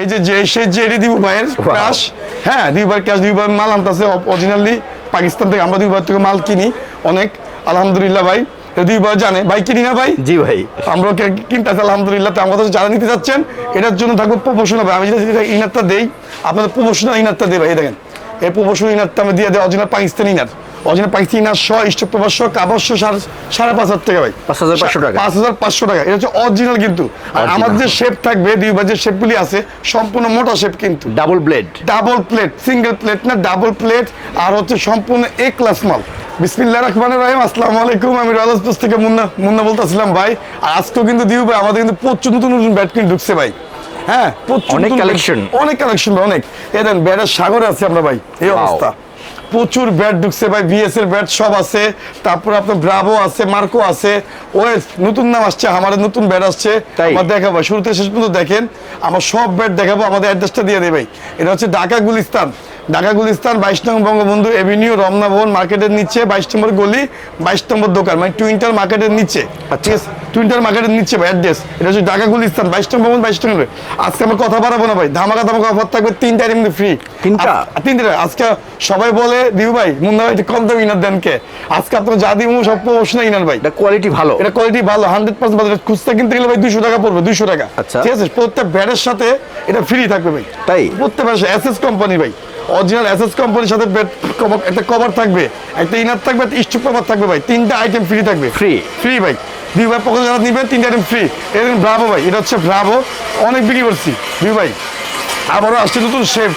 এই যে যে সে জেডি দিব ভাইয়ের ক্রাশ হ্যাঁ দুইবার ক্যাশ দুইবার মাল আনতেছে। অরিজিনালি পাকিস্তান থেকে আমরা দুইবার থেকে মাল কিনি। অনেক আলহামদুলিল্লাহ ভাই। দুইবার জানে। ভাই কিনি না ভাই? জি ভাই। আমরা কিনতেছি আলহামদুলিল্লাহ। তো আমাদের যারা নিতে যাচ্ছেন এটার জন্য থাকব প্রমোশনাল ভাই। আমি যদি ইনারটা দেই আপনাদের প্রমোশনাল ইনারটা দেই ভাই দেখেন। এই প্রমোশনাল ইনারটা আমি দিয়ে দেয় original Pakistani inner. Original Pakistani কাবর সাড়ে- পাঁচ হাজার টাকা ভাই। 5,500 টাকা। পাঁচ হাজার পাঁচশো টাকা। এটা হচ্ছে অরিজিনাল কিন্তু। আর আমার যে শেপ থাকবে যে শেপগুলি আছে সম্পূর্ণ মোটা শেপ কিন্তু। Double blade double plate single plate না ডাবল প্লেট আর হচ্ছে সম্পূর্ণ এ ক্লাস মাল। বিসমিল্লাহ রহমান রহিম আসসালামু আলাইকুম। আমি রাজাজপুর থেকে মুন্না মুন্না বলতেছিলাম ভাই। আর আজকেও কিন্তু দিউ ভাই আমাদের কিন্তু প্রচুর নতুন নতুন ব্যাট কিন্তু ঢুকছে ভাই। হ্যাঁ প্রচুর অনেক bat- অনেক কালেকশন ভাই অনেক। এই দেন ব্যাটের সাগরে আছে আমরা ভাই। এই অবস্থা। প্রচুর ব্যাট ঢুকছে ভাই বিএস এর ব্যাট সব আছে। তারপর আপনার ব্রাভো আছে মার্কো আছে। ওয়েস নতুন নাম আসছে আমাদের নতুন ব্যাট আসছে? আমার দেখাবো শুরুতে শেষ পর্যন্ত দেখেন। আমার সব ব্যাট দেখাবো আমাদের অ্যাড্রেসটা দিয়ে দেবে এটা হচ্ছে ঢাকা গুলিস্তান। ঢাকা গুলিস্তান বাইশ নম্বর বঙ্গবন্ধু এভিনিউ রমনা ভবন মার্কেটের নিচে বাইশ নম্বর গলি বাইশ নম্বর দোকান মানে টুইন্টার মার্কেটের নিচে। আচ্ছা। টুইন্টার মার্কেটের নিচে ভাই অ্যাড্রেস। এটা হচ্ছে ঢাকা গুলিস্তান বাইশ নম্বর ভবন বাইশ নম্বর আজকে আমরা কথা বাড়াবো না ভাই ধামাকা ধামাকা অফার থাকবে তিনটা আইটেম ফ্রি তিনটা? তিনটা। আজকে সবাই বলে দিউ ভাই মুন্না ভাই কম দাম ইনার দেন কে? আজকে আপনার যা দিব সব প্রশ্ন ইনার ভাই। এটা কোয়ালিটি ভালো। এটা কোয়ালিটি ভালো হান্ড্রেড পার্সেন্ট ভালো। খুচরা কিনতে গেলে ভাই দুশো টাকা পড়বে দুশো টাকা। আচ্ছা। ঠিক আছে? প্রত্যেক ব্যাটের সাথে এটা ফ্রি থাকবে ভাই। তাই? প্রত্যেক ব্যাটের এস এস কোম্পানি ভাই। অরিজিনাল এস কোম্পানির সাথে বেড একটা কভার থাকবে একটা ইনার থাকবে একটা স্টুপ কভার থাকবে ভাই। তিনটা আইটেম ফ্রি থাকবে। ফ্রি ফ্রি ভাই। দুই ভাই পকেট যারা নিবেন তিনটা আইটেম ফ্রি এটা ব্রাভো ভাই এটা হচ্ছে ব্রাভো অনেক বিক্রি করছি। দুই ভাই আবারও আসছে নতুন শেপ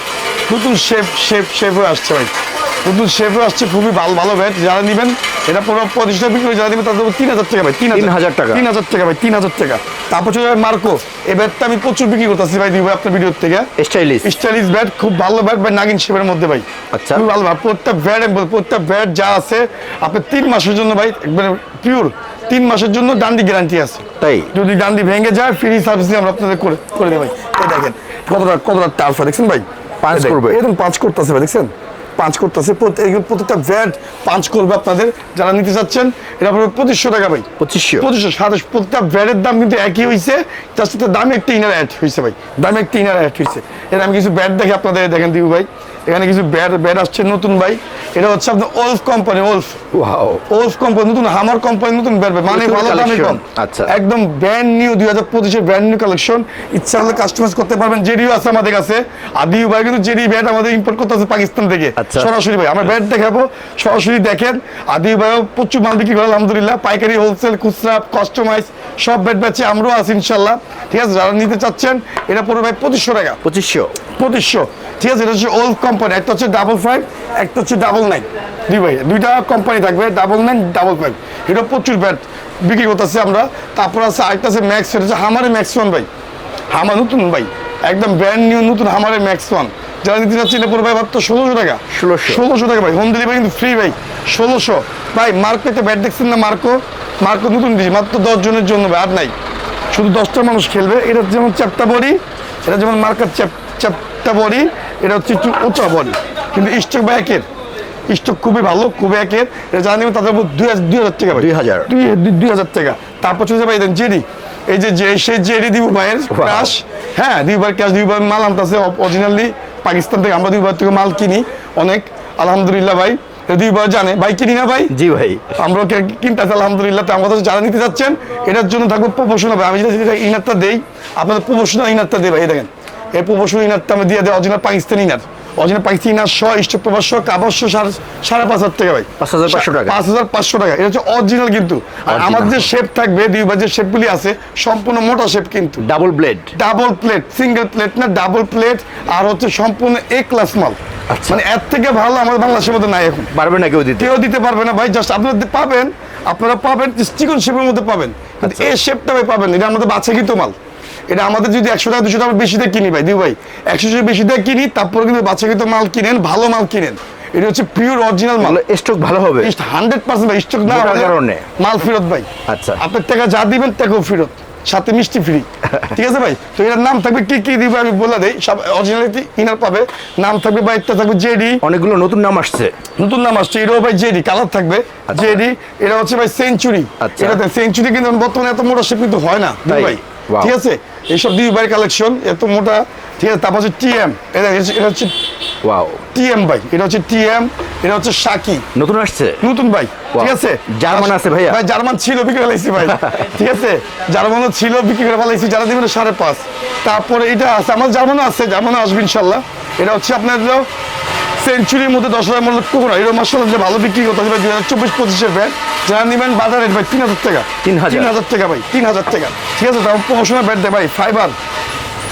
নতুন শেপ শেপ শেপ হয়ে আসছে ভাই। নতুন শেপও আসছে খুবই ভালো ভালো ব্যাট। যারা নেবেন এটা পুরো প্রতিষ্ঠা বিক্রি যারা নেবেন তাদের তিন হাজার টাকা ভাই তিন 3,000 টাকা। তিন হাজার টাকা ভাই তিন হাজার টাকা। তারপর চলে যাবে মার্কো। এই ব্যাটটা আমি প্রচুর বিক্রি করতেছি ভাই দিব আপনার ভিডিওর থেকে। স্টাইলিশ স্টাইলিশ ব্যাট খুব ভালো ব্যাট ভাই নাগিন শেপের মধ্যে ভাই। আচ্ছা। খুবই ভালো ব্যাট প্রত্যেক ব্যাট প্রত্যেক ব্যাট যা আছে আপনার তিন মাসের জন্য ভাই একবারে পিওর তিন মাসের জন্য ডান্ডি গ্যারান্টি আছে। তাই? যদি ডান্ডি ভেঙে যায় ফ্রি সার্ভিসিং আমরা আপনাদের করে করে দেবো ভাই। এই দেখেন কতটা কতটা টার্ফ দেখছেন ভাই? পাঁচ করবে। এরকম পাঁচ করতেছে ভাই দেখছেন? পাঁচ করতেছে। প্রত্যেক প্রত্যেকটা ভ্যাট পাঁচ করবে আপনাদের যারা নিতে চাচ্ছেন। এটা পড়বে পঁচিশশো টাকা ভাই। পঁচিশশো? পঁচিশশো সাতাশ। প্রত্যেকটা ভ্যাটের দাম কিন্তু একই হয়েছে তার সাথে দামে একটা ইনার অ্যাড হয়েছে ভাই। দামে একটা ইনার অ্যাড হয়েছে এটা আমি কিছু ব্যাট দেখে আপনাদের দেখেন দিব ভাই। এখানে কিছু ব্যাট ব্যাট আসছে নতুন ভাই। এটা হচ্ছে আপনার wolf company wolf wow wolf company নতুন হামার কোম্পানি নতুন ব্যাট মানে ভালো দামে কম। আচ্ছা। একদম ব্র্যান্ড নিউ দুই হাজার পঁচিশের ব্র্যান্ড নিউ কালেকশন ইচ্ছা হলে কাস্টমাইজ করতে পারবেন। জেডিও আছে আমাদের কাছে। আর দিউ ভাই কিন্তু জেডি ব্যাট আমাদের ইম্পোর্ট করতে আছে পাকিস্তান থেকে। আচ্ছা। সরাসরি ভাই আমরা ব্যাট দেখাবো। সরাসরি দেখেন। আর দিউ ভাইও প্রচুর মাল বিক্রি করে আলহামদুলিল্লাহ। পাইকারি হোলসেল খুচরা কাস্টমাইজ সব ব্যাট ব্যাচে আমরাও আছি ইনশাল্লাহ। ঠিক আছে যারা নিতে চাচ্ছেন এটা পড়বে ভাই পঁচিশশো টাকা। পঁচিশশো। পঁচিশশো ঠিক আছে এটা হচ্ছে ওল্ড কোম্পানি একটা হচ্ছে ডাবল ফাইভ একটা হচ্ছে ডাবল নাইন দুই ভাই দুইটা কোম্পানি থাকবে ডাবল নাইন ডাবল ফাইভ এটা প্রচুর ব্যাট বিক্রি করতেছি আমরা। তারপর আছে আরেকটা আছে ম্যাক্স এটা হচ্ছে হামারে ম্যাক্স ওয়ান ভাই। হামার নতুন ভাই একদম ব্র্যান্ড নিউ নতুন হামারে ম্যাক্স ওয়ান যারা নিতে চাচ্ছি এটা পড়বে মাত্র ষোলোশো টাকা। 1600 ষোলোশো টাকা ভাই হোম ডেলিভারি কিন্তু ফ্রি ভাই ষোলোশো। ভাই মার্কো একটা ব্যাট দেখছেন না মার্কো? মার্কো নতুন দিয়েছি মাত্র দশ জনের জন্য ভাই আর নাই। শুধু দশটা মানুষ খেলবে এটা যেমন চ্যাপটা বডি এটা যেমন মার্কার চ্যাপ চ্যাপটা বডি এটা হচ্ছে একটু উঁচা বডি। কিন্তু স্টক বা একের? স্টক খুবই ভালো খুবই একের। এটা জানি তাদের দুই হাজার দুই হাজার টাকা দুই দুই- দুই হাজার টাকা। তারপর চলে যাবে জেডি। এই যে যে সেই জেডি দিব ভাইয়ের ক্রাশ হ্যাঁ দুইবার ক্যাশ দুইবার মাল আনতেছে। অরিজিনালি পাকিস্তান থেকে আমরা দুইবার থেকে মাল কিনি। অনেক। আলহামদুলিল্লাহ ভাই। দুইবার জানে। ভাই কিনি না ভাই? জি ভাই। আমরা কিনতেছি আলহামদুলিল্লাহ। তো আমাদের যারা নিতে যাচ্ছেন এটার জন্য থাকব প্রমোশনাল ভাই আমি যদি ইনারটা দেই আপনাদের প্রমোশনাল ইনারটা দেই ভাই দেখেন। এই প্রমোশনাল ইনারটা আমি দিয়ে দেয় original Pakistani inner. Original Pakistani inner শ স্টক প্রবাস কাবর শ সাড়ে পাঁচ হাজার টাকা ভাই। 5,500 টাকা। পাঁচ হাজার পাঁচশো টাকা। এটা হচ্ছে অরিজিনাল কিন্তু। আর আমার যে শেপ থাকবে দুইবার যে শেপগুলি আছে সম্পূর্ণ মোটা শেপ কিন্তু। Double blade double plate single plate না ডাবল প্লেট আর হচ্ছে সম্পূর্ণ এ ক্লাস মাল। আচ্ছা। মানে এর থেকে ভালো আমাদের বাংলাদেশের মধ্যে নাই এখন। পারবে না কেউ দিতে। কেউ দিতে পারবে না ভাই জাস্ট আপনারা পাবেন আপনারা পাবেন চিকন শেপের মধ্যে পাবেন। কিন্তু আচ্ছা। এই শেপটা ভাই পাবেন। এটা আমাদের বাচ্চাকৃত মাল। এটা আমাদের যদি একশো টাকা দুশো টাকা বেশি দিয়ে কিনি ভাই দিও ভাই একশো টাকা বেশি দিয়ে কিনি তারপরে কিন্তু বাচ্চাকৃত মাল কিনেন ভালো মাল কিনেন। এটা হচ্ছে পিওর অরিজিনাল মাল। স্টক ভালো হবে। হান্ড্রেড পার্সেন্ট ভাই স্টক না কারণে। মাল ফেরত ভাই। আচ্ছা। আপনার টাকা যা দিবেন টাকাও ফেরত। সাথে মিষ্টি ফ্রি ঠিক আছে ভাই? তো এটার নাম থাকবে কি কি দিবে আমি বলে দেই। সব অরিজিনালিটি ইনার পাবে। নাম থাকবে বা একটা থাকবে জেডি অনেকগুলো নতুন নাম আসছে। নতুন নাম আসছে এটাও ভাই জেডি কালার থাকবে আচ্ছা। জেডি এটা হচ্ছে ভাই সেঞ্চুরি আচ্ছা। এটাতে সেঞ্চুরি কিন্তু বর্তমানে এত মোটা শেপ কিন্তু হয় না? ভাই. ঠিক আছে? এইসব ডিউবাই কালেকশন এত মোটা ঠিক আছে? তারপর হচ্ছে টিএম এটা এটা হচ্ছে ওয়াও টিএম ভাই এটা হচ্ছে টিএম এটা হচ্ছে সাকি নতুন আসছে? নতুন ভাই ঠিক আছে? জার্মান আছে ভাইয়া? ভাই জার্মান ছিল বিক্রি করে ফেলাইছি ভাই। ঠিক আছে? জার্মানও ছিল বিক্রি করে ফেলাইছি যারা দিবেন সাড়ে পাঁচ। তারপরে এটা আছে আমার জার্মানও আছে জার্মানও আসবে ইনশাল্লাহ। এটা হচ্ছে আপনার সেঞ্চুরির মধ্যে দশ হাজার মূল্য কোকোনা এটা যে ভালো বিক্রি করতে হবে দুই হাজার চব্বিশ পঁচিশের ব্যাট। যারা নেবেন বাজার রেট ভাই তিন হাজার টাকা। 3000 তিন হাজার টাকা ভাই তিন হাজার টাকা। ঠিক আছে তারপর প্রমোশনাল ব্যাট দেয় ভাই ফাইবার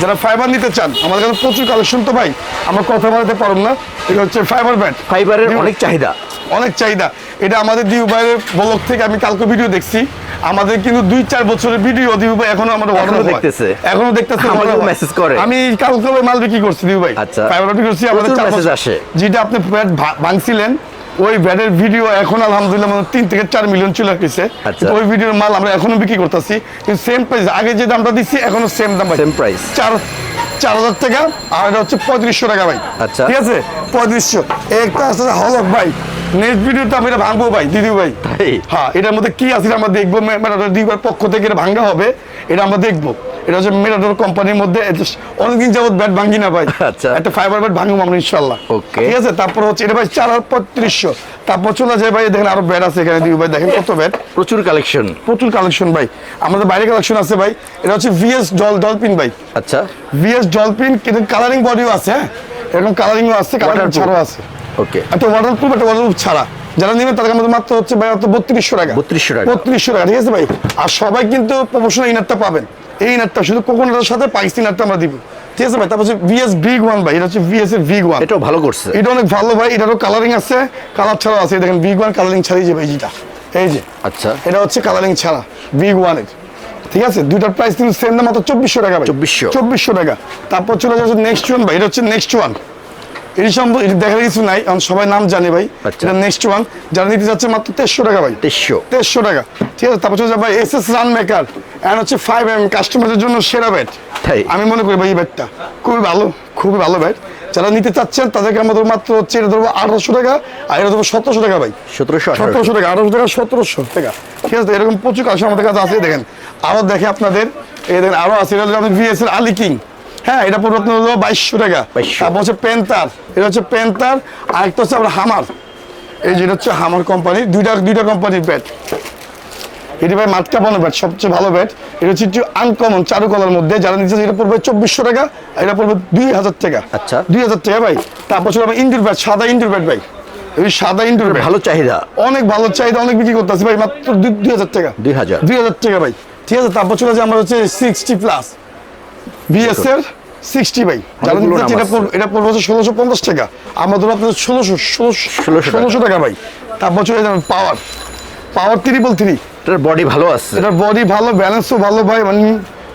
যারা ফাইবার নিতে চান আমাদের কাছে প্রচুর কালেকশন তো ভাই। আমরা কথা বলতে পারব না। এটা হচ্ছে ফাইবার ব্যাট ফাইবারের অনেক চাহিদা। অনেক চাহিদা। এটা আমাদের দিউবাইয়ের ব্লগ থেকে আমি কালকে ভিডিও দেখছি। আমাদের কিন্তু দুই চার বছরের ভিডিও দিউবাই এখনও আমাদের এখনও দেখতেছে। এখনও দেখতেছে হয়। message করে। আমি কালকে ওই মাল বিক্রি করছি দিউবাই আচ্ছা। ফাইবার করছি আমাদের চার বছর- আসে। যেটা আপনি ব্যাট ভাঙছিলেন ওই ব্যাটের ভিডিও এখন আলহামদুলিল্লাহ মানে তিন থেকে চার মিলিয়ন চলে আসছে আচ্ছা। ওই ভিডিওর মাল আমরা এখনও বিক্রি করতেছি কিন্তু সেম প্রাইস আগে যে দামটা দিচ্ছি এখনও সেম দাম ভাই। Same price। চার চার হাজার টাকা আর এটা হচ্ছে পঁয়ত্রিশশো টাকা ভাই আচ্ছা। ঠিক আছে পঁয়ত্রিশশো একটা আছে হলক ভাই নেক্সট ভিডিওতে আমি এটা ভাঙবো ভাই দিদি ভাই। হ্যাঁ এটার মধ্যে কি আছে আমরা দেখব মেটাডোর দিবার পক্ষ থেকে এটা ভাঙ্গা হবে এটা আমরা দেখব। এটা হচ্ছে মেটাডোর কোম্পানির মধ্যে অনেকদিন যাবত ব্যাট ভাঙ্গি না ভাই। আচ্ছা। একটা ফাইবার ব্যাট ভাঙবো আমরা ইনশাল্লাহ ঠিক আছে? তারপর হচ্ছে এটা ভাই চার হাজার পঁয়ত্রিশশো। তারপর চলে যায় ভাই দেখেন আরও ব্যাট আছে এখানে দিদি ভাই দেখেন কত ব্যাট প্রচুর কালেকশন প্রচুর কালেকশন ভাই। আমাদের বাইরে কালেকশন আছে ভাই। এটা হচ্ছে ভিএস ডল ডলফিন ভাই। আচ্ছা। ভিএস ডলফিন কিন্তু কালারিং বডিও আছে হ্যাঁ? এরকম কালারিংও আছে কালারিং। ছাড়াও আছে। ওকে একটা ওয়াটারপ্রুফ একটা ওয়াটারপ্রুফ ছাড়া। যারা নেবেন তাদের মাত্র হচ্ছে ভাই মাত্র বত্রিশশো টাকা। 3200 টাকা। বত্রিশশো টাকা ঠিক আছে ভাই? আর সবাই কিন্তু প্রফেশনাল ইনারটা পাবেন। এই ইনারটা শুধু কোকোনাটের সাথে পাকিস্তানি ইনারটা আমরা দিব। ঠিক আছে ভাই? তারপর হচ্ছে ভিএস বিগ ওয়ান ভাই এটা হচ্ছে ভিএস এর বিগ ওয়ান এটাও ভালো করছে। এটা অনেক ভালো ভাই এটারও কালারিং আছে। কালার ছাড়াও আছে দেখেন বিগ ওয়ান কালারিং ছাড়াই যে ভাই যেটা। এই যে। আচ্ছা। এটা হচ্ছে কালারিং ছাড়া বিগ ওয়ানের ঠিক আছে? দুইটার প্রাইস কিন্তু সেম দাম মাত্র চব্বিশশো টাকা ভাই। 2400 চব্বিশশো টাকা। তারপর চলে যাচ্ছে নেক্সট ওয়ান ভাই এটা হচ্ছে নেক্সট ওয়ান এটি এটি দেখার কিছু নাই কারণ সবাই নাম জানে ভাই। আচ্ছা। এটা নেক্সট ওয়ান যারা নিতে যাচ্ছে মাত্র টাকা ভাই। টাকা। ঠিক আছে তারপর ভাই এস এস রান মেকার হচ্ছে ফাইভ এম কাস্টমারদের জন্য সেরা ব্যাট? আমি মনে করি ভাই এই ব্যাটটা খুবই ভালো খুবই ভালো ব্যাট যারা নিতে চাচ্ছেন তাদেরকে আমাদের মাত্র হচ্ছে এটা ধরবো আঠারোশো টাকা আর এটা ধরবো সতেরোশো টাকা ভাই। সতেরোশো সতেরোশো টাকা আঠারোশো টাকা সতেরোশো টাকা। ঠিক আছে এরকম প্রচুর কাজ আমাদের কাছে আছে দেখেন। আরও দেখে আপনাদের এই দেখেন আরও আছে এটা হলো আমাদের ভিএস এর আলি কিং হ্যাঁ এটা পরিবর্তন হলো বাইশশো টাকা। 2200 তারপর হচ্ছে পেন্টার এটা হচ্ছে পেন্টার আর একটা হচ্ছে আমরা হামার এই যেটা হচ্ছে হামার কোম্পানি দুইটা দুইটা কোম্পানির ব্যাট এটি ভাই মাটকা বানো ব্যাট সবচেয়ে ভালো ব্যাট এটা হচ্ছে একটু আনকমন চারু কলার মধ্যে যারা নিচ্ছে এটা পড়বে চব্বিশশো টাকা আর এটা পড়বে দুই হাজার টাকা। আচ্ছা। দুই হাজার টাকা ভাই। তারপর ছিল আমার ইন্ডোর ব্যাট সাদা ইন্ডোর ব্যাট ভাই। এই সাদা ইন্ডোর ব্যাট ভালো চাহিদা। অনেক ভালো চাহিদা অনেক বিক্রি করতেছি ভাই মাত্র দুই- দুই হাজার টাকা। 2000 দুই হাজার টাকা ভাই। ঠিক আছে তারপর চলে যায় আমার হচ্ছে সিক্সটি প্লাস বিএস এর সিক্সটি যারা নিতে এটা আছে। এটা পড়বে হচ্ছে ষোলোশো পঞ্চাশ টাকা। আমাদের আপনাদের ষোলোশো ষোলোশো 1600 টাকা। ষোলোশো টাকা ভাই। তারপর চলে যাবেন পাওয়ার পাওয়ার ত্রিপল থ্রি এটার বডি ভালো আছে। এটার বডি ভালো ব্যালেন্সও ভালো ভাই। মানে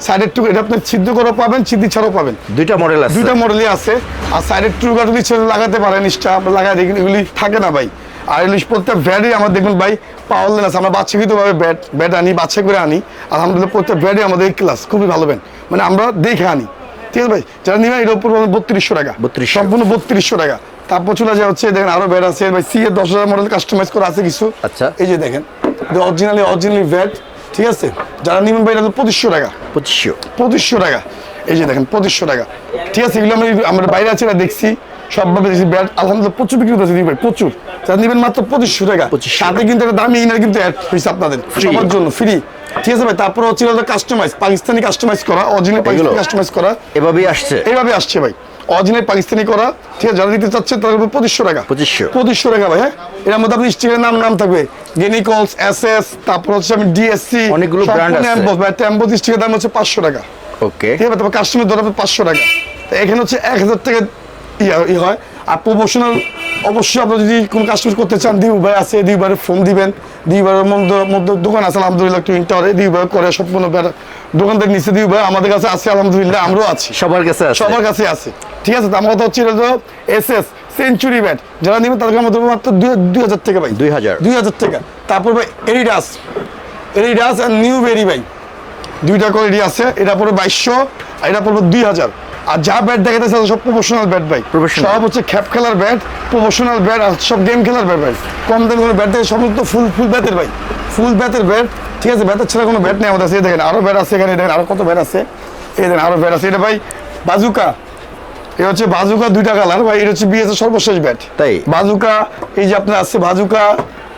সাইডের এটা আপনি ছিদ্র করে পাবেন ছিদ্রি ছাড়াও পাবেন। দুইটা মডেল আছে। দুইটা মডেলই আছে। আর সাইডের গার্ডগুলি ছেড়ে লাগাতে পারেন ইস্টা লাগাই দেখুন এগুলি থাকে না ভাই। আর এগুলি প্রত্যেক ব্যাডই আমার দেখুন ভাই পাওয়ার লেন আছে। আমরা বাচ্চাকৃতভাবে ব্যাট ব্যাট আনি বাচ্চা করে আনি। আলহামদুলিল্লাহ প্রত্যেক ব্যাডই আমাদের ক্লাস খুবই ভালো ব্যাট মানে আমরা দেখে আনি। ঠিক আছে ভাই? যারা নিবেন এটার উপর বত্রিশশো টাকা। 3200 সম্পূর্ণ বত্রিশশো টাকা। তারপর চলে যায় হচ্ছে দেখেন আরও ব্যাট আছে। ভাই সি এর দশ হাজার মডেল কাস্টমাইজ করা আছে কিছু। আচ্ছা। এই যে দেখেন অরিজিনালি অরিজিনালি ব্যাট ঠিক আছে? যারা নিবেন ভাই এটা পঁচিশশো টাকা। পঁচিশশো। পঁচিশশো টাকা। এই যে দেখেন পঁচিশশো টাকা। ঠিক আছে এগুলো আমি আমরা বাইরে আছি না দেখছি। সবভাবে দেখছি ব্যাট আলহামদুলিল্লাহ প্রচুর বিক্রি হচ্ছে ভাই প্রচুর। যারা নেবেন মাত্র পঁচিশশো টাকা। 2500 সাথে কিন্তু একটা দামি ইনার কিন্তু অ্যাড হয়েছে আপনাদের। সবার জন্য ফ্রি ঠিক আছে ভাই তারপরে হচ্ছে কাস্টমাইজ পাকিস্তানি কাস্টমাইজ করা অরিজিনাল পাকিস্তানি কাস্টমাইজ করা। এভাবেই আসছে। এইভাবে আসছে ভাই অরিজিনাল পাকিস্তানি করা। ঠিক আছে যারা নিতে চাচ্ছে তাদের উপর পঁচিশশো টাকা। 2500 পঁচিশশো টাকা ভাই হ্যাঁ? এর মধ্যে আপনি স্টিলের নাম নাম থাকবে। গেনিকলস এস এস তারপর হচ্ছে আমি ডিএসসি অনেকগুলো brand আছে। ট্যাম্বোস স্টিলের দাম হচ্ছে পাঁচশো টাকা। ওকে ঠিক আছে তারপর কাস্টমার ধরে পাঁচশো টাকা। এখানে হচ্ছে এক হাজার টাকা ইয়া ই হয়। আর প্রমোশনাল অবশ্যই আপনারা যদি কোনো কাস্টমার করতে চান দিউবাই আছে দিউবারে ফোন দিবেন। দিউবারের মধ্যে মধ্যে দোকান আছে আলহামদুলিল্লাহ টুইন টাওয়ারে দিউবাই করে সম্পূর্ণ দোকানদার নিচে দিউবাই আমাদের কাছে আছে আলহামদুলিল্লাহ আমরাও আছি। সবার কাছে আছে। সবার কাছে আছে। ঠিক আছে আমার কথা হচ্ছে এস এস সেঞ্চুরি ব্যাট যারা নেবেন তাদের মধ্যে মাত্র দুই- দুই হাজার টাকা ভাই। 2000 দুই হাজার টাকা। তারপর ভাই এরিডাস এরিডাস আর নিউ বেরি ভাই। দুইটা করে এডি আছে এটা পড়বে বাইশশো আর এটা পড়বে দুই হাজার। আর যা ব্যাট দেখা যাচ্ছে সব প্রফেশনাল ব্যাট ভাই। সব হচ্ছে খ্যাপ খেলার ব্যাট প্রফেশনাল ব্যাট আর সব গেম খেলার ব্যাট ভাই। কম দামি কোনো ব্যাট দেখে সমস্ত ফুল ফুল ব্যাটের ভাই। ফুল ব্যাটের ব্যাট ঠিক আছে? ব্যাটের ছাড়া কোনো ব্যাট নেই আমাদের এই দেখেন আরও ব্যাট আছে এখানে দেখেন আরও কত ব্যাট আছে। এই দেখেন আরও ব্যাট আছে। এটা ভাই বাজুকা এ হচ্ছে বাজুকা দুইটা কালার ভাই এটা হচ্ছে বিএস এর সর্বশেষ ব্যাট তাই? বাজুকা এই যে আপনার আছে বাজুকা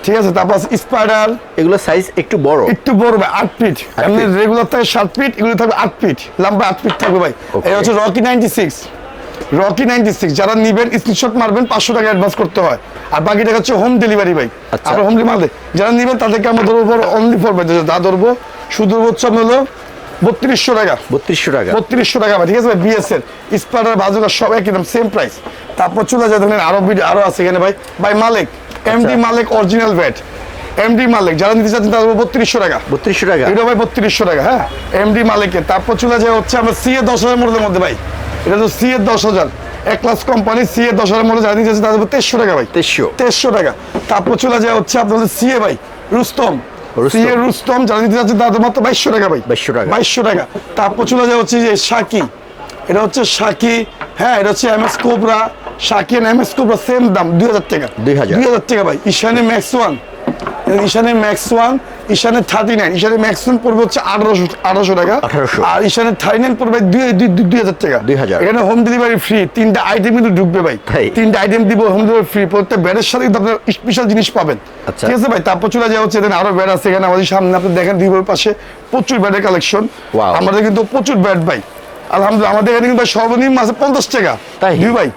ঠিক আছে তারপর স্পাইডার এগুলো সাইজ একটু বড়। একটু বড় ভাই আট ফিট এমনি রেগুলার থাকে সাত ফিট এগুলো থাকবে আট ফিট লম্বা আট ফিট থাকবে ভাই. এই হচ্ছে Rocky ninety six Rocky ninety six যারা নিবেন স্ক্রিনশট মারবেন পাঁচশো টাকা অ্যাডভান্স করতে হয়। আর বাকি টাকা হচ্ছে হোম ডেলিভারি ভাই। আমরা হোম ডেলিভারি যারা নিবেন তাদেরকে আমরা ধরবো অনলি ফর ভাই যা ধরবো শুধু হচ্ছে হলো বত্রিশশো টাকা। বত্রিশশো টাকা। বত্রিশশো টাকা ভাই ঠিক আছে ভাই? বিএস এর স্পাইডার বাজুকা সব একই দাম সেম প্রাইস তারপর চলে যায় ধরেন আরও আরও আছে এখানে ভাই। ভাই Malik MD Malik original bat MD Malik যারা নিতে চাচ্ছেন তাদের বত্রিশশো টাকা। বত্রিশশো টাকা। এটা ভাই বত্রিশশো টাকা হ্যাঁ? এমডি মালিকের তারপর চলে যায় হচ্ছে আমরা সি এ দশ হাজার মধ্যে মধ্যে ভাই। এটা তো সি এর দশ হাজার। এক ক্লাস কোম্পানি সি এর দশ হাজার মধ্যে যারা নিতে চাচ্ছেন তাদের তেইশশো টাকা ভাই। তেইশশো। তেইশশো টাকা। তারপর চলে যায় হচ্ছে আপনাদের সি এ ভাই রুস্তম। সি এ রুস্তম যারা নিতে চাচ্ছেন তাদের মাত্র বাইশশো টাকা ভাই। 2200 টাকা। বাইশশো টাকা। তারপর চলে যায় হচ্ছে যে সাকি এটা হচ্ছে সাকি হ্যাঁ এটা হচ্ছে এম এস কোবরা সাকি এম এস কোবরা সেম দাম দুই হাজার টাকা। 2000 দুই হাজার টাকা ভাই। ঈশানে ম্যাক্স ওয়ান ঈশানের ম্যাক্স ওয়ান ঈশানের থার্টি নাইন ঈশানের ম্যাক্স ওয়ান পড়বে হচ্ছে আঠারোশো আঠারোশো টাকা। আর ঈশানের থার্টি নাইন পড়বে দুই দুই- দুই- দুই হাজার এখানে হোম ডেলিভারি ফ্রি তিনটা আইটেম কিন্তু ঢুকবে ভাই? তিনটা আইটেম দিব হোম ডেলিভারি ফ্রি প্রত্যেক ব্যাটের সাথে কিন্তু আপনার স্পেশাল জিনিস পাবেন। আচ্ছা। ঠিক আছে ভাই? তারপর চলে যাওয়া হচ্ছে এখানে আরও ব্যাট আছে এখানে আমাদের সামনে। আপনি দেখেন দুইবার পাশে প্রচুর ব্যাটের কালেকশন আমাদের কিন্তু প্রচুর ব্যাট ভাই। আলহামদুলিল্লাহ আমাদের এখানে কিন্তু সর্বনিম্ন আছে পঞ্চাশ টাকা। তাই? দুই ভাই।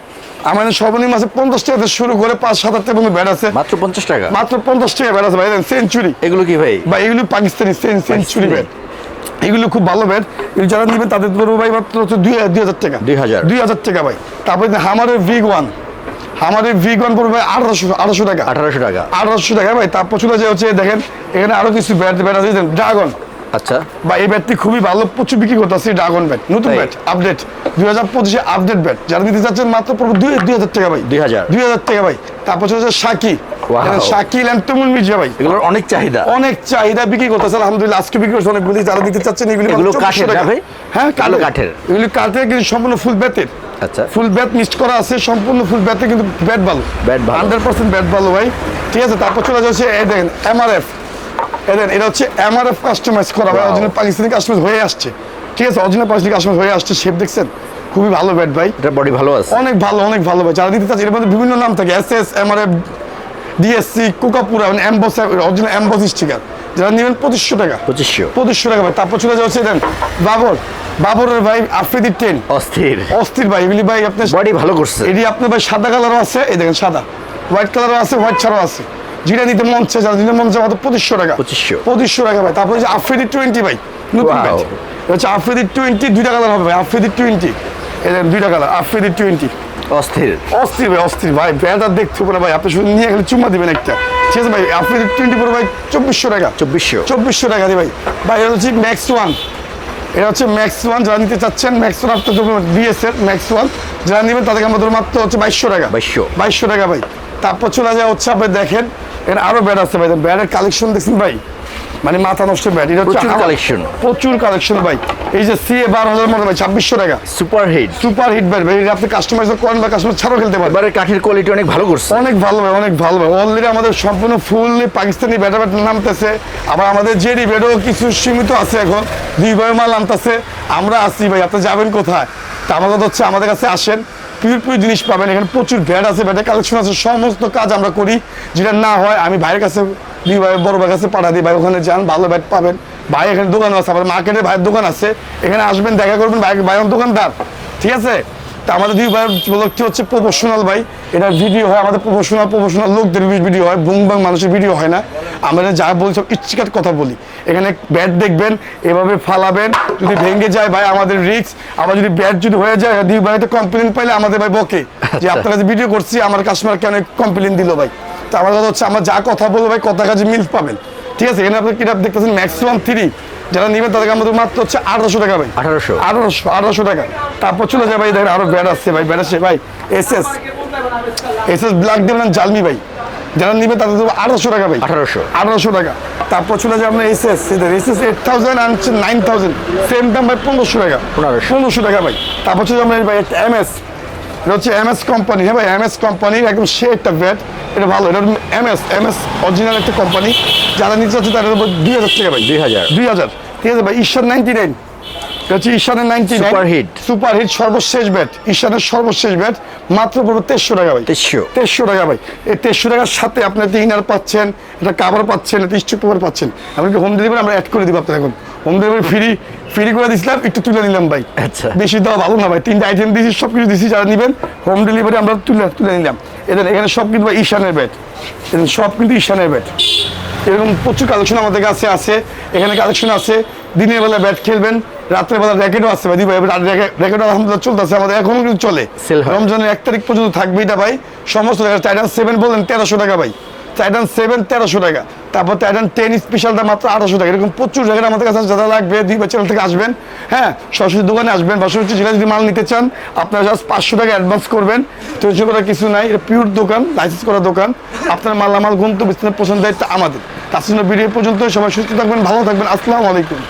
আমাদের সর্বনিম্ন আছে পঞ্চাশ টাকা থেকে শুরু করে পাঁচ সাত হাজার টাকা পর্যন্ত ব্যাট আছে। মাত্র পঞ্চাশ টাকা? মাত্র পঞ্চাশ টাকা ব্যাট আছে ভাই সেঞ্চুরি এগুলো কি ভাই? বা এগুলো পাকিস্তানি সেঞ্চুরি ব্যাট। এগুলো খুব ভালো ব্যাট। এগুলো যারা নেবেন তাদের ধরো ভাই মাত্র হচ্ছে দুই দুই হাজার টাকা। 2000 দুই হাজার টাকা ভাই। তারপরে হামারের ভিগ ওয়ান হামারের ভিগ ওয়ান পড়বে আঠারোশো আঠারোশো টাকা। আঠারোশো টাকা। আঠারোশো টাকা ভাই। তারপর চলে যায় হচ্ছে দেখেন এখানে আরও কিছু ব্যাট ব্যাট আছে ড্রাগন আচ্ছা। বা এই ব্যাটটি খুবই ভালো প্রচুর বিক্রি করতেছে ড্রাগন ব্যাট নতুন ব্যাট আপডেট দুই হাজার পঁচিশে আপডেট ব্যাট যারা নিতে চাচ্ছেন মাত্র পড়বে দুই দুই হাজার টাকা ভাই। 2000 দুই হাজার টাকা ভাই। তারপর যায় শাকি. শাকিল অ্যান্ড তুমুল মির্জা ভাই। এগুলোর অনেক চাহিদা। অনেক চাহিদা বিক্রি করতেছে আলহামদুলিল্লাহ। আজকে বিক্রি করছে অনেকগুলি। যারা নিতে চাচ্ছেন এগুলি কাঠের ভাই? হ্যাঁ এগুলো কাঠের। এগুলি কাঠের কিন্তু সম্পূর্ণ ফুল ব্যাটের আচ্ছা। ফুল ব্যাট মিক্সড করা আছে সম্পূর্ণ ফুল ব্যাটে কিন্তু ব্যাট ভালো। Bat ভালো। হান্ড্রেড পার্সেন্ট ব্যাট ভালো ভাই। ঠিক আছে তারপর চলে যাচ্ছে এই দেখেন এমআরএফ দেখেন এটা হচ্ছে এমআরএফ কাস্টমাইজ করা ভাই. অরিজিনাল পাকিস্তানি কাস্টমাইজ হয়ে আসছে। ঠিক আছে অরিজিনাল পাকিস্তানি কাস্টমাইজ হয়ে আসছে শেপ দেখছেন? খুবই ভালো ব্যাট ভাই। এটা বডি ভালো আছে। অনেক ভালো অনেক ভালো ভাই যারা দিতে চাচ্ছে এর মধ্যে বিভিন্ন নাম থাকে S S MRF DSC Kookaburra মানে অ্যাম্বস অরিজিনাল অ্যাম্বস স্টিকার যারা নেবেন পঁচিশশো টাকা। পঁচিশশো। পঁচিশশো টাকা ভাই। তারপর চলে যাচ্ছে দেন বাবর। বাবরের ভাই আফ্রিদি টেন অস্থির। অস্থির ভাই এগুলি ভাই আপনি বডি ভালো করছে। এটি আপনার ভাই সাদা কালারও আছে এই দেখেন সাদা। হোয়াইট কালারও আছে হোয়াইট ছাড়াও আছে। যেটা নিতে মন চায় যারা নিতে মন চায় মাত্র পঁচিশশো টাকা। 2500 পঁচিশশো টাকা ভাই। তারপরে যে আফ্রিদি টোয়েন্টি ভাই নতুন. ব্যাট হচ্ছে আফ্রিদি টোয়েন্টি দুইটা কালার হবে ভাই। আফ্রিদি টোয়েন্টি দেখেন দুইটা কালার আফ্রিদি টোয়েন্টি অস্থির। অস্থির ভাই অস্থির। ভাই ব্যাট আর দেখতে না ভাই। আপনি শুধু নিয়ে গেলে চুম্মা দিবেন একটা। ঠিক আছে ভাই আফ্রিদি টোয়েন্টি পরে ভাই চব্বিশশো টাকা। চব্বিশশো। চব্বিশশো টাকা দিয়ে ভাই। ভাই এটা হচ্ছে ম্যাক্স ওয়ান এটা হচ্ছে ম্যাক্স ওয়ান যারা নিতে চাচ্ছেন ম্যাক্স ওয়ান আপনার বিএস এর ম্যাক্স ওয়ান যারা নেবেন তাদেরকে আমাদের মাত্র হচ্ছে বাইশশো টাকা। 2200 বাইশশো টাকা ভাই। তারপর চলে যায় হচ্ছে আপনি দেখেন এখানে আরও আছে ভাই কালেকশন দেখছেন ভাই? মানে মাথা নষ্ট ব্যাট এটা হচ্ছে প্রচুর আমার- প্রচুর কালেকশন ভাই। এই যে সি এ বারো হাজার মতো ভাই ছাব্বিশশো টাকা। Super hit super hit bat ভাই আপনি কাস্টমাইজ করেন বা কাস্টমার ছাড়াও খেলতে পারবেন এবারে কাঠের কোয়ালিটি অনেক ভালো করছে। অনেক ভালো ভাই অনেক ভালো ভাই। অলরেডি আমাদের সম্পূর্ণ ফুল পাকিস্তানি ব্যাটার ব্যাট নামতেছে। আবার আমাদের জেডি ব্যাটও কিছু সীমিত আছে এখন। দুই ভাই মাল নামতেছে আমরা আসি ভাই আপনি যাবেন কোথায়? তা আমার কথা হচ্ছে আমাদের কাছে আসেন। পিওর জিনিস পাবেন। এখানে প্রচুর ব্যাট আছে ব্যাটের কালেকশন আছে, সমস্ত কাজ আমরা করি। যেটা না হয়, আমি ভাইয়ের কাছে, দুই ভাই বড় ভাইয়ের কাছে পাঠা দিই, ভাই ওখানে যান, ভালো ব্যাট পাবেন। ভাই এখানে দোকান আছে আমার মার্কেটে ভাইয়ের দোকান আছে। এখানে আসবেন, দেখা করবেন, ভাই ভাইয়ের দোকানদার। ঠিক আছে? তা আমাদের দুই ভাই লোকটি হচ্ছে প্রফেশনাল ভাই। এটা ভিডিও হয় আমাদের প্রফেশনাল প্রফেশনাল লোকদের ভিডিও হয় বুং বাং মানুষের ভিডিও হয় না। আমরা যা বলছি সব ইচ্ছিকার কথা বলি। এখানে ব্যাট দেখবেন এভাবে ফালাবেন যদি ভেঙে যায় ভাই আমাদের রিক্স আবার যদি ব্যাট যদি হয়ে যায় দুই ভাইতে কমপ্লেন পাইলে আমাদের ভাই বকে। যে আপনার কাছে ভিডিও করছি আমার কাস্টমার কেন কমপ্লেন দিল ভাই? তো আমার কথা হচ্ছে আমরা যা কথা বলব ভাই কথা কাজে মিল পাবেন। ঠিক আছে এখানে আপনি কিনা দেখতেছেন ম্যাক্সিমাম থ্রি যারা নেবেন তাদেরকে আমাদের মাত্র হচ্ছে আঠারোশো টাকা ভাই। 1800 আঠারোশো আঠারোশো টাকা। তারপর চলে যায় ভাই দেখেন আরও ব্যাট আসছে ভাই ব্যাট আসছে। ভাই S S S S black দেবেন জালমি ভাই যারা নিবে তাদের দেবো আঠারোশো টাকা ভাই। 1800 আঠারোশো টাকা। তারপর চলে যাবে আমরা S S S S eight thousand আর নাইন থাউজেন্ড সেম দাম ভাই পনেরোশো টাকা। 1500 পনেরোশো টাকা ভাই। তারপর চলে আমরা ভাই এম এস এটা হচ্ছে এম এস কোম্পানি হ্যাঁ ভাই এম এস কোম্পানির একদম সে একটা ব্যাট এটা ভালো এটা M S M S original একটা কোম্পানি যারা নিতে চাচ্ছে তাদের দুই হাজার টাকা ভাই। 2000 দুই হাজার। ঠিক আছে ভাই ঈশ্বর নাইনটি নাইন হচ্ছে ঈশানের ninety Super hit। Super hit সর্বশেষ ব্যাট ঈশানের সর্বশেষ ব্যাট মাত্র পড়বে তেইশশো টাকা ভাই। 2300 তেইশশো টাকা ভাই। এই তেইশশো টাকার সাথে আপনি একটা ইনার পাচ্ছেন একটা কাভার পাচ্ছেন একটা স্টিক পেপার পাচ্ছেন। আপনি হোম ডেলিভারি আমরা অ্যাড করে দিব আপনার এখন। হোম ডেলিভারি ফ্রি ফ্রি করে দিছিলাম একটু তুলে নিলাম ভাই। আচ্ছা। বেশি দেওয়া ভালো না ভাই। তিনটা আইটেম দিয়েছি সব কিছু দিয়েছি যারা নেবেন হোম ডেলিভারি আমরা তুলে তুলে নিলাম। এদের এখানে সব কিন্তু ভাই ঈশানের ব্যাট সব কিন্তু ঈশানের ব্যাট এরকম প্রচুর কালেকশন আমাদের কাছে আছে। এখানে কালেকশন আছে। দিনের বেলা ব্যাট খেলবেন রাতের বেলা র্যাকেটও আছে ভাই ভাই র্যাকেট আলহামদুলিল্লাহ চলতেছে আমাদের এখনও কিন্তু চলে। রমজানের এক তারিখ পর্যন্ত থাকবে এটা ভাই। সমস্ত টাইটান সেভেন বললেন তেরোশো টাকা ভাই। টাইটান সেভেন তেরোশো টাকা। তারপর টাইটান টেন স্পেশালটা মাত্র আঠারোশো টাকা। এরকম প্রচুর জায়গায় আমাদের কাছে যারা লাগবে, দুই বছর থেকে আসবেন হ্যাঁ? সরাসরি দোকানে আসবেন, বা সরাসরি জেলা যদি মাল নিতে চান, আপনারা জাস্ট পাঁচশো টাকা অ্যাডভান্স করবেন। টেনশন করার কিছু নাই, এটা পিওর দোকান লাইসেন্স করা দোকান। আপনার মালামাল গন্তব্য স্থানে পছন্দ দায়িত্ব আমাদের। তার জন্য ভিডিও পর্যন্ত সবাই সুস্থ থাকবেন, ভালো থাকবেন। আসসালামু আলাইকুম।